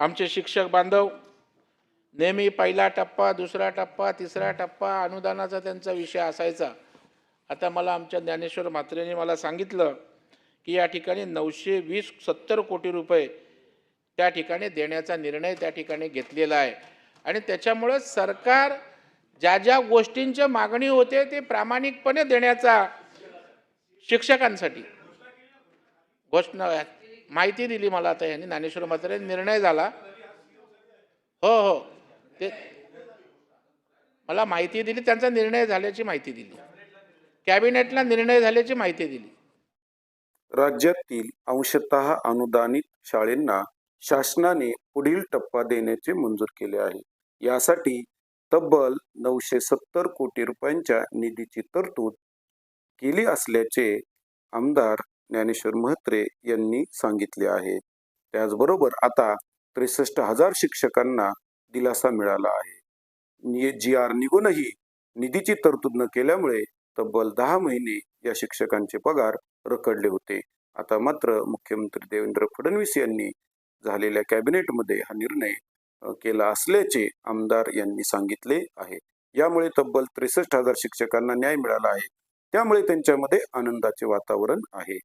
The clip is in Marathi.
आमचे शिक्षक बांधव नेहमी पहिला टप्पा दुसरा टप्पा तिसरा टप्पा अनुदानाचा त्यांचा विषय असायचा. आता मला आमच्या ज्ञानेश्वर म्हात्रेने मला सांगितलं की या ठिकाणी नऊशे वीस सत्तर कोटी रुपये त्या ठिकाणी देण्याचा निर्णय त्या ठिकाणी घेतलेला आहे. आणि त्याच्यामुळं सरकार ज्या ज्या गोष्टींच्या मागणी होते ते प्रामाणिकपणे देण्याचा शिक्षकांसाठी घोषणा माहिती दिली मला आता यांनी. ज्ञानेश्वर म्हात्रे निर्णय झाला. हो हो. ते मला माहिती दिली त्यांचा निर्णय झाल्याची माहिती दिली. कॅबिनेटला निर्णय झाल्याची माहिती दिली. राज्यातील अंशतः अनुदानित शाळेंना शासनाने पुढील टप्पा देण्याचे मंजूर केले आहे. यासाठी तब्बल नऊशे सत्तर कोटी रुपयांच्या निधीची तरतूद केली असल्याचे आमदार ज्ञानेश्वर महत्रे यांनी सांगितले आहे. त्याचबरोबर आता त्रेसष्ट हजार शिक्षकांना दिलासा मिळाला आहे. जी आर निघूनही निधीची तरतूद न केल्यामुळे तब्बल दहा महिने या शिक्षकांचे पगार रखडले होते. आता मात्र मुख्यमंत्री देवेंद्र फडणवीस यांनी झालेल्या कॅबिनेटमध्ये हा निर्णय केला असल्याचे आमदार यांनी सांगितले आहे. यामुळे तब्बल त्रेसष्ट हजार शिक्षकांना न्याय मिळाला आहे. त्यामुळे त्यांच्यामध्ये आनंदाचे वातावरण आहे.